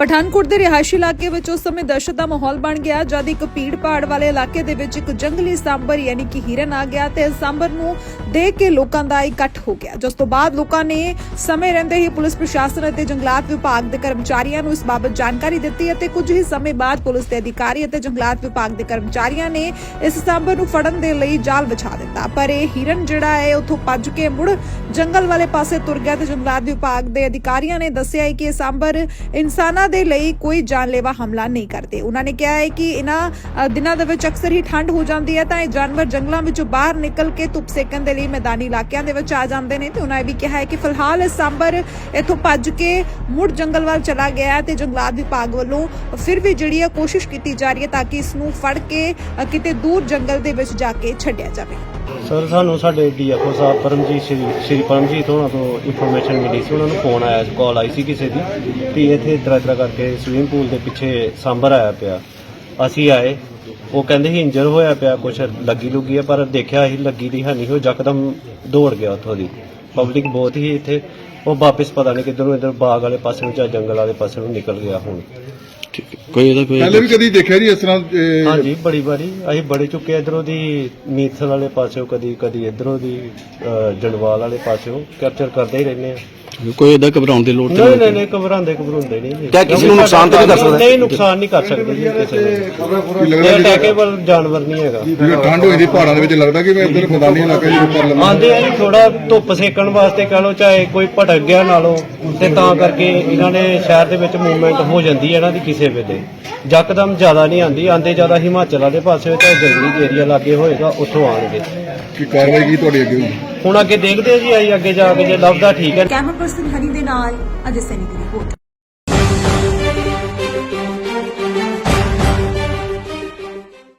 ਪਠਾਨਕੋਟ ਦੇ ਰਿਹਾਇਸ਼ੀ ਇਲਾਕੇ ਵਿੱਚ ਉਸ ਸਮੇਂ ਦਹਿਸ਼ਤ ਦਾ ਮਾਹੌਲ ਬਣ ਗਿਆ, ਜਦ ਇੱਕ ਭੀੜ ਭਾੜ ਵਾਲੇ ਇਲਾਕੇ ਦੇ ਵਿੱਚ ਇੱਕ ਜੰਗਲੀ ਸਾਂਬਰ, ਯਾਨੀ ਕਿ ਹਿਰਨ ਆ ਗਿਆ ਤੇ ਇਸ ਸਾਂਬਰ ਨੂੰ ਦੇਖ ਕੇ ਲੋਕਾਂ ਦਾ ਇਕੱਠ ਹੋ ਗਿਆ। ਜਿਸ ਤੋਂ ਬਾਅਦ ਲੋਕਾਂ ਨੇ ਸਮੇਂ ਰਹਿੰਦੇ ਹੀ ਪੁਲਿਸ ਪ੍ਰਸ਼ਾਸਨ ਅਤੇ ਜੰਗਲਾਤ ਵਿਭਾਗ ਦੇ ਕਰਮਚਾਰੀਆਂ ਨੂੰ ਇਸ ਬਾਬਤ ਜਾਣਕਾਰੀ ਦਿੱਤੀ ਅਤੇ ਕੁਝ ਹੀ ਸਮੇਂ ਬਾਅਦ ਪੁਲਿਸ ਦੇ ਅਧਿਕਾਰੀ ਅਤੇ ਜੰਗਲਾਤ ਵਿਭਾਗ ਦੇ ਕਰਮਚਾਰੀਆਂ ਨੇ ਇਸ ਸਾਂਬਰ ਨੂੰ ਫੜਨ ਦੇ ਲਈ ਜਾਲ ਵਿਛਾ ਦਿੱਤਾ। ਪਰ ਇਹ ਹਿਰਨ ਜਿਹੜਾ ਹੈ, ਉੱਥੋਂ ਭੱਜ ਕੇ ਮੁੜ ਜੰਗਲ ਵਾਲੇ ਪਾਸੇ ਤੁਰ ਗਿਆ ਤੇ ਜੰਗਲਾਤ ਵਿਭਾਗ ਦੇ ਅਧਿਕਾਰੀਆਂ ਨੇ ਦੱਸਿਆ ਹੈ ਕਿ ਇਹ ਸਾਂਭਰ ਇਨਸਾਨਾਂ ਦੇ ਲਈ ਕੋਈ ਜਾਨਲੇਵਾ ਹਮਲਾ ਨਹੀਂ ਕਰਦੇ। ਉਹਨਾਂ ਨੇ ਕਿਹਾ ਹੈ ਕਿ ਇਹਨਾਂ ਦਿਨਾਂ ਦੇ ਵਿੱਚ ਅਕਸਰ ਹੀ ਠੰਡ ਹੋ ਜਾਂਦੀ ਹੈ, ਤਾਂ ਇਹ ਜਾਨਵਰ ਜੰਗਲਾਂ ਵਿੱਚੋਂ ਬਾਹਰ ਨਿਕਲ ਕੇ ਧੁੱਪ ਸੇਕਣ ਦੇ ਲਈ ਮੈਦਾਨੀ ਇਲਾਕਿਆਂ ਦੇ ਵਿੱਚ ਆ ਜਾਂਦੇ ਨੇ ਤੇ ਉਹਨਾਂ ਇਹ ਵੀ ਕਿਹਾ ਹੈ ਕਿ ਫਿਲਹਾਲ ਸਾਂਬਰ ਇੱਥੋਂ ਭੱਜ ਕੇ ਮੁੜ ਜੰਗਲ ਵੱਲ ਚਲਾ ਗਿਆ ਹੈ ਤੇ ਜੰਗਲਾਤ ਵਿਭਾਗ ਵੱਲੋਂ ਫਿਰ ਵੀ ਜਿਹੜੀ ਹੈ ਕੋਸ਼ਿਸ਼ ਕੀਤੀ ਜਾ ਰਹੀ ਹੈ ਤਾਂ ਕਿ ਇਸ ਨੂੰ ਫੜ ਕੇ ਕਿਤੇ ਦੂਰ ਜੰਗਲ ਦੇ ਵਿੱਚ ਜਾ ਕੇ ਛੱਡਿਆ ਜਾਵੇ। ਸਰ, ਸਾਨੂੰ ਸਾਡੇ ਡੀਐਫਓ ਸਾਹਿਬ ਪਰਮਜੀਤ ਸ਼੍ਰੀ ਸ਼੍ਰੀ ਪਰਮਜੀਤ ਹੋਣਾ ਤੋਂ ਇਨਫੋਰਮੇਸ਼ਨ ਮਿਲੀ ਸੀ। ਉਹਨਾਂ ਨੂੰ ਫੋਨ ਆਇਆ ਕਾਲ ਆਈ ਸੀ ਕਿਸੇ ਦੀ ਵੀ ਇੱਥੇ ਇਤਰਾ ਇਤਰਾ ਕਰਕੇ ਸਵਿਮਿੰਗ ਪੂਲ ਦੇ ਪਿੱਛੇ ਸਾਂਬਰ ਆਇਆ ਪਿਆ। ਅਸੀਂ ਆਏ ਉਹ ਕਹਿੰਦੇ ਸੀ ਇੰਜਰ ਹੋਇਆ ਪਿਆ ਕੁਛ ਲੱਗੀ ਲੁੱਗੀ ਹੈ ਪਰ ਦੇਖਿਆ ਅਸੀਂ ਲੱਗੀ ਦੀ ਹੈ ਨਹੀਂ ਉਹ ਯਕਦਮ ਦੌੜ ਗਿਆ ਉੱਥੋਂ ਦੀ। ਪਬਲਿਕ ਬਹੁਤ ਹੀ ਇੱਥੇ ਉਹ ਵਾਪਸ ਪਤਾ ਨਹੀਂ ਕਿੱਧਰੋਂ ਇੱਧਰ ਬਾਗ ਵਾਲੇ ਪਾਸੇ ਨੂੰ ਜਾਂ ਜੰਗਲ ਵਾਲੇ ਪਾਸੇ ਨੂੰ ਨਿਕਲ ਗਿਆ ਹੁਣ। ਠੀਕ ਹੈ। ਕੋਈ ਇਹਦਾ ਕੋਈ ਪਹਿਲੇ ਵੀ ਕਦੀ ਦੇਖਿਆ ਜੀ ਇਸ ਤਰ੍ਹਾਂ ਇਹ ਹਾਂਜੀ ਬੜੀ ਵਾਰੀ। ਅਸੀਂ ਬੜੇ ਚੁੱਕੇ ਇਧਰੋਂ ਦੀ ਮੀਥਲ ਵਾਲੇ ਪਾਸਿਓਂ ਕਦੀ ਕਦੀ ਇਧਰੋਂ ਦੀ ਅਹ, ਜੰਡਵਾਲ ਵਾਲੇ ਪਾਸਿਓਂ ਕੈਪਚਰ ਕਰਦੇ ਹੀ ਰਹਿੰਦੇ ਆ। ਕੋਈ ਇਹਦਾ ਘਬਰਾਉਣ ਦੀ ਲੋੜ ਨਹੀਂ ਨਹੀਂ ਨਹੀਂ ਘਬਰਾਉਂਦੇ ਘਬਰਾਉਂਦੇ ਨਹੀਂ ਜੀ। ਕਿਆ ਕਿਸੇ ਨੂੰ ਨੁਕਸਾਨ ਤਾਂ ਨਹੀਂ ਕਰ ਸਕਦਾ? ਨਹੀਂ ਨੁਕਸਾਨ ਨਹੀਂ ਕਰ ਸਕਦੇ ਜੀ ਕਿਸੇ ਨੂੰ। ਲੱਗਦਾ ਇਹ ਅਟੈਕੇਬਲ ਜਾਨਵਰ ਨਹੀਂ ਹੈਗਾ। ਜਿਵੇਂ ਠੰਡ ਹੋਈ ਦੀ ਪਹਾੜਾਂ ਦੇ ਵਿੱਚ ਲੱਗਦਾ ਕਿ ਮੈਂ ਇੱਧਰ ਮੈਦਾਨੀ ਇਲਾਕੇ ਵਿੱਚ ਕਰ ਲਵਾਂ ਆਂਦੇ ਆ ਜੀ ਥੋੜਾ ਧੁੱਪ ਸੇਕਣ ਵਾਸਤੇ ਕਹ ਲਓ ਚਾਹੇ ਕੋਈ ਭਟਕ ਗਿਆ ਨਾਲੋਂ ਤੇ ਤਾਂ ਕਰਕੇ ਇਹਨਾਂ ਨੇ ਸ਼ਹਿਰ ਦੇ ਵਿੱਚ ਮੂਵਮੈਂਟ ਹੋ ਜਾਂਦੀ ਹੈ ਇਹਨਾਂ ਦੀ ਕਿਸੇ ਵੇਲੇ। ਯਕਦਮ ਜ਼ਿਆਦਾ ਨਹੀਂ ਆਂਦੀ ਆਂਦੇ ਜ਼ਿਆਦਾ ਹਿਮਾਚਲ ਵਾਲੇ ਪਾਸੇ ਚਾਹੇ ਜੰਗਲੀ ਏਰੀਆ ਲਾਗੇ ਹੋਏਗਾ ਉੱਥੋਂ ਆਣਗੇ ਕਿ ਕਾਰਵਾਈ ਕੀ ਤੁਹਾਡੀ ਅੱਗੇ ਹੋਈ ਹੁਣ ਅੱਗੇ ਦੇਖਦੇ ਆ ਜੀ ਅਸੀਂ ਅੱਗੇ ਜਾ ਕੇ ਜੇ ਲੱਭਦਾ ਠੀਕ ਹੈ। ਕੈਮਰਾ ਪਰਸਨ ਹਨੀ ਦੇ ਨਾਲ ਅਜੇ ਸੈਨੀ ਦੀ ਰਿਪੋਰਟ।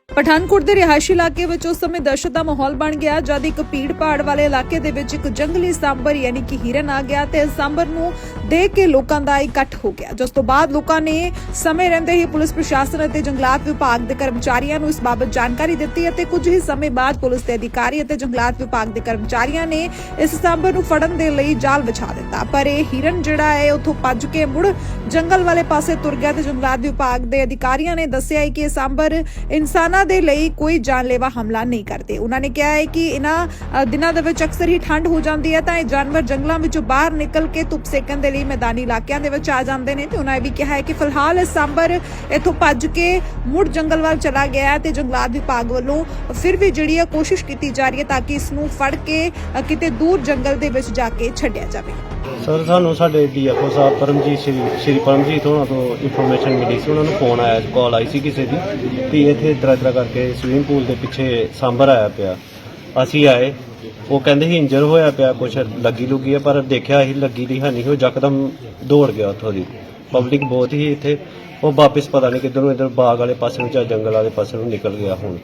ਪਠਾਨਕੋਟ ਦੇ ਰਿਹਾਇਸ਼ੀ ਇਲਾਕੇ ਵਿੱਚ ਉਸ ਸਮੇਂ ਦਹਿਸ਼ਤ ਦਾ ਮਾਹੌਲ ਬਣ ਗਿਆ, ਜਦ ਇੱਕ ਭੀੜ ਭਾੜ ਵਾਲੇ ਇਲਾਕੇ ਦੇ ਵਿੱਚ ਇੱਕ ਜੰਗਲੀ ਸਾਂਬਰ, ਯਾਨੀ ਕਿ ਹਿਰਨ ਆ ਗਿਆ ਤੇ ਇਸ ਸਾਂਬਰ ਨੂੰ ਦੇਖ ਕੇ ਲੋਕਾਂ ਦਾ ਇਕੱਠ ਹੋ ਗਿਆ। ਜਿਸ ਤੋਂ ਬਾਅਦ ਲੋਕਾਂ ਨੇ ਸਮੇਂ ਰਹਿੰਦੇ ਹੀ ਪੁਲਿਸ ਪ੍ਰਸ਼ਾਸਨ ਅਤੇ ਜੰਗਲਾਤ ਵਿਭਾਗ ਦੇ ਕਰਮਚਾਰੀਆਂ ਨੂੰ ਇਸ ਬਾਬਤ ਜਾਣਕਾਰੀ ਦਿੱਤੀ ਅਤੇ ਕੁਝ ਹੀ ਸਮੇਂ ਬਾਅਦ ਪੁਲਿਸ ਦੇ ਅਧਿਕਾਰੀ ਅਤੇ ਜੰਗਲਾਤ ਵਿਭਾਗ ਦੇ ਕਰਮਚਾਰੀਆਂ ਨੇ ਇਸ ਸਾਂਬਰ ਨੂੰ ਫੜਨ ਦੇ ਲਈ ਜਾਲ ਵਿਛਾ ਦਿੱਤਾ। ਪਰ ਇਹ ਹਿਰਨ ਜਿਹੜਾ ਹੈ ਉੱਥੋਂ ਭੱਜ ਕੇ ਮੁੜ ਜੰਗਲ ਵਾਲੇ ਪਾਸੇ ਤੁਰ ਗਿਆ ਤੇ ਜੰਗਲਾਤ ਵਿਭਾਗ ਦੇ ਅਧਿਕਾਰੀਆਂ ਨੇ ਦੱਸਿਆ ਹੈ ਕਿ ਇਹ ਸਾਂਬਰ ਇਨਸਾਨਾਂ ਦੇ ਲਈ ਕੋਈ ਜਾਨਲੇਵਾ ਹਮਲਾ ਨਹੀਂ ਕਰਦੇ। ਉਹਨਾਂ ਨੇ ਕਿਹਾ ਹੈ ਕਿ ਇਹਨਾਂ ਦਿਨਾਂ ਦੇ ਵਿੱਚ ਅਕਸਰ ਹੀ ਠੰਡ ਹੋ ਜਾਂਦੀ ਹੈ ਤਾਂ ਇਹ ਜਾਨਵਰ ਜੰਗਲਾਂ ਵਿੱਚੋਂ ਬਾਹਰ ਨਿਕਲ ਕੇ ਧੁੱਪ ਸੇਕਣ ਦੇ ਲਈ ਮੈਦਾਨੀ ਇਲਾਕਿਆਂ ਦੇ ਵਿੱਚ ਆ ਜਾਂਦੇ ਨੇ ਤੇ ਉਹਨਾਂ ਇਹ ਵੀ ਕਿਹਾ ਹੈ ਕਿ ਫਿਲਹਾਲ ਇਹ ਸਾਂਬਰ ਇੱਥੋਂ ਭੱਜ ਕੇ ਮੁੜ ਜੰਗਲ ਵੱਲ ਚਲਾ ਗਿਆ ਤੇ ਜੰਗਲਾਤ ਵਿਭਾਗ ਵੱਲੋਂ ਫਿਰ ਵੀ ਜਿਹੜੀ ਹੈ ਕੋਸ਼ਿਸ਼ ਕੀਤੀ ਜਾ ਰਹੀ ਹੈ ਤਾਂ ਕਿ ਇਸ ਨੂੰ ਫੜ ਕੇ ਕਿਤੇ ਦੂਰ ਜੰਗਲ ਦੇ ਵਿੱਚ ਜਾ ਕੇ ਛੱਡਿਆ ਜਾਵੇ। ਸਰ, ਸਾਨੂੰ ਸਾਡੇ ਡੀਐਫਓ ਸਾਹਿਬ ਪਰਮਜੀਤ ਸ਼੍ਰੀ ਸ਼੍ਰੀ ਪਰਮਜੀਤ ਹੋਣਾ ਤੋਂ ਇਨਫੋਰਮੇਸ਼ਨ ਮਿਲੀ ਸੀ, ਉਹਨਾਂ ਨੂੰ ਫੋਨ ਆਇਆ ਕਾਲ ਆਈ ਸੀ ਕਿਸੇ ਦੀ, ਵੀ ਇੱਥੇ ਇਤਰਾ ਇਤਰਾ ਕਰਕੇ ਸਵਿਮਿੰਗ ਪੂਲ ਦੇ ਪਿੱਛੇ ਸਾਂਬਰ ਆਇਆ ਪਿਆ। ਅਸੀਂ ਆਏ ਉਹ ਕਹਿੰਦੇ ਸੀ ਇੰਜਰ ਹੋਇਆ ਪਿਆ ਕੁਛ ਲੱਗੀ ਲੁੱਗੀ ਹੈ ਪਰ ਦੇਖਿਆ ਅਸੀਂ ਲੱਗੀ ਦੀ ਹੈ ਨਹੀਂ ਉਹ ਯਕਦਮ ਦੌੜ ਗਿਆ ਉੱਥੋਂ ਦੀ ਪਬਲਿਕ ਬਹੁਤ ਹੀ ਇੱਥੇ ਉਹ ਵਾਪਸ ਪਤਾ ਨਹੀਂ ਕਿੱਧਰੋਂ ਇੱਧਰ ਬਾਗ ਵਾਲੇ ਪਾਸੇ ਨੂੰ ਜਾਂ ਜੰਗਲ ਵਾਲੇ ਪਾਸੇ ਨੂੰ ਨਿਕਲ ਗਿਆ ਹੁਣ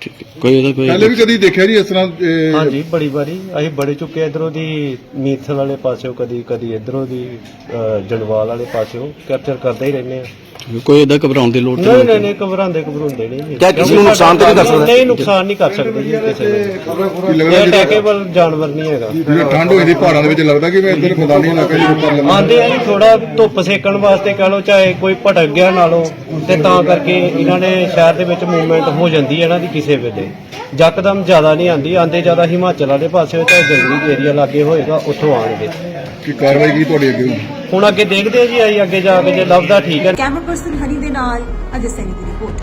ਠੀਕ ਹੈ। ਕੋਈ ਪਹਿਲੇ ਵੀ ਕਦੀ ਦੇਖਿਆ ਜੀ ਇਸ ਤਰ੍ਹਾਂ ਇਹ ਹਾਂਜੀ ਬੜੀ ਵਾਰੀ ਅਸੀਂ ਬੜੇ ਚੁੱਕੇ ਇਧਰੋਂ ਦੀ ਮੀਥਲ ਵਾਲੇ ਪਾਸਿਓਂ ਕਦੀ ਕਦੀ ਇਧਰੋਂ ਦੀ ਅਹ, ਜੰਡਵਾਲ ਵਾਲੇ ਪਾਸਿਓਂ ਕੈਪਚਰ ਕਰਦੇ ਹੀ ਰਹਿੰਦੇ ਆ ਕੋਈ ਇਹਦਾ ਘਬਰਾਉਣ ਦੀ ਲੋੜ ਤਾਂ ਨਹੀਂ ਨਹੀਂ ਨਹੀਂ ਘਬਰਾਉਂਦੇ ਘਬਰਾਉਂਦੇ ਨਹੀਂ ਜੀ। ਕਿਆ ਕਿਸੇ ਨੂੰ ਨੁਕਸਾਨ ਤਾਂ ਨਹੀਂ ਕਰ ਸਕਦਾ? ਨਹੀਂ ਨੁਕਸਾਨ ਨਹੀਂ ਕਰ ਸਕਦੇ ਜੀ ਕਿਸੇ ਨੂੰ। ਕੀ ਲੱਗਦਾ ਇਹ ਜੀ ਅਟੈਕੇਬਲ ਜਾਨਵਰ ਨਹੀਂ ਹੈਗਾ। ਜਿਵੇਂ ਠੰਡ ਹੋਈ ਦੀ ਪਹਾੜਾਂ ਦੇ ਵਿੱਚ ਲੱਗਦਾ ਕਿ ਮੈਂ ਇੱਧਰ ਮੈਦਾਨੀ ਇਲਾਕੇ ਵਿੱਚ ਕਰ ਲਵਾਂ ਆਂਦੇ ਆ ਜੀ ਥੋੜਾ ਧੁੱਪ ਸੇਕਣ ਵਾਸਤੇ ਕਹ ਲਓ ਚਾਹੇ ਕੋਈ ਭਟਕ ਗਿਆ ਨਾਲੋਂ ਤੇ ਤਾਂ ਕਰਕੇ ਇਹਨਾਂ ਨੇ ਸ਼ਹਿਰ ਦੇ ਵਿੱਚ ਮੂਵਮੈਂਟ ਹੋ ਜਾਂਦੀ ਹੈ ਇਹਨਾਂ ਦੀ ਕਿਸੇ ਵੇਲੇ। ਯਕਦਮ ਜ਼ਿਆਦਾ ਨਹੀਂ ਆਂਦੀ ਆਂਦੇ ਜ਼ਿਆਦਾ ਹਿਮਾਚਲ ਵਾਲੇ ਪਾਸੇ ਚਾਹੇ ਜੰਗਲੀ ਏਰੀਆ ਲਾਗੇ ਹੋਏਗਾ ਉੱਥੋਂ ਆਣਗੇ ਕਿ ਕਾਰਵਾਈ ਕੀ ਤੁਹਾਡੀ ਅੱਗੇ ਹੁਣ ਅੱਗੇ ਦੇਖਦੇ ਆ ਜੀ ਆਈ ਅੱਗੇ ਜਾ ਕੇ, ਜੇ ਲੱਭਦਾ ਠੀਕ ਹੈ। ਕੈਮਰਾ ਪਰਸਨ ਹਨੀ ਦੇ ਨਾਲ ਅਜੇ ਸੈਨੀ ਦੀ ਰਿਪੋਰਟ।